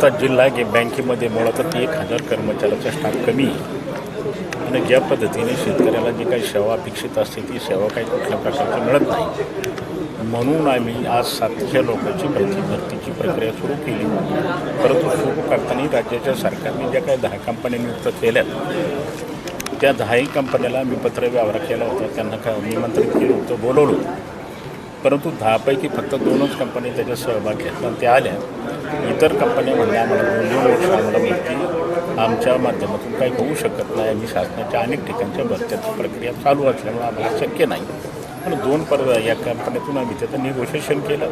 आजचा जिल्हा की बँकेमध्ये मुळातच एक हजार कर्मचाऱ्याचा स्टाफ कमी. आणि ज्या पद्धतीने शेतकऱ्याला जी काही सेवा अपेक्षित असते ती सेवा काही कुठल्या प्रकारची मिळत नाही. म्हणून आम्ही आज सातशे लोकांची भरती भरतीची प्रक्रिया सुरू केली. परंतु सुरू करताना राज्याच्या सरकारने ज्या काही दहा कंपन्या नियुक्त केल्यात त्या दहाही कंपन्याला मी पत्र व्यवहार केला होता. त्यांना का निमंत्रित केलं होतं बोलवलं होतं. परंतु दहापैकी फक्त दोनच कंपनी त्याच्यात सहभाग घेतला आणि त्या आल्या. इतर कंपन्या म्हणल्या आम्हाला दोन वर्ष आम्हाला भरती आमच्या माध्यमातून काही होऊ शकत नाही. आणि शासनाच्या अनेक ठिकाणच्या भरत्याची प्रक्रिया चालू असल्यामुळे आम्हाला शक्य नाही. पण दोन पर या कंपन्यातून आम्ही त्याचं निगोशिएशन केलं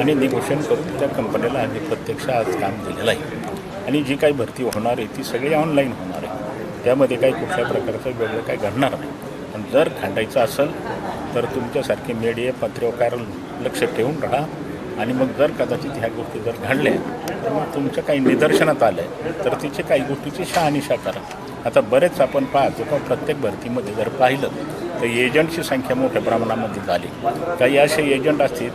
आणि निगोशिएशन करून त्या कंपनीला आम्ही प्रत्यक्ष आज काम दिलेलं आहे. आणि जी काही भरती होणार आहे ती सगळी ऑनलाईन होणार आहे. त्यामध्ये काही कुठल्या प्रकारचं वेगळं काही घडणार नाही. पण जर खंडायचं असेल तर तुमच्यासारखे मीडिया पत्रकार लक्ष ठेवून राहा. आणि मग जर कदाचित ह्या गोष्टी जर घडल्या तर मग तुमच्या काही निदर्शनात आलं तर तिचे काही गोष्टीची शहानिशा करा. आता बरेच आपण पाहतो का प्रत्येक भरतीमध्ये जर पाहिलं तर एजंटची संख्या मोठ्या प्रमाणामध्ये झाली. काही असे एजंट असतील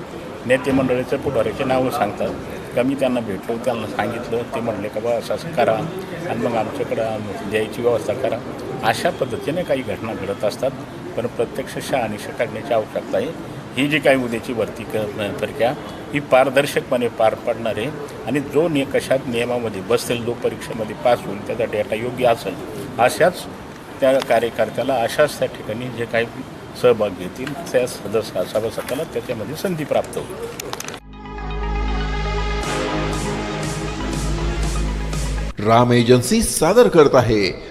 नेते मंडळीचे पुढाऱ्याचे नावं सांगतात. का मी त्यांना भेटलो त्यांना सांगितलं ते म्हणले का बा असं असं करा. आणि मग आमच्याकडं द्यायची व्यवस्था करा. अशा पद्धतीने काही घटना घडत असतात पण प्रत्यक्ष शहानिशा टाकण्याची आवश्यकता आहे. ही जी काही उद्याची भरती क प्रक्रिया ही पारदर्शकपणे पार पडणार आहे आणि जो निकषात नियमामध्ये बसेल जो परीक्षेमध्ये पास होईल त्याचा डेटा योग्य असेल अशाच त्या कार्यकर्त्याला अशाच त्या ठिकाणी जे काही सहभाग घेतील त्या सदस्य सभासदाला त्याच्यामध्ये संधी प्राप्त होईल. राम एजन्सी सादर करत आहे.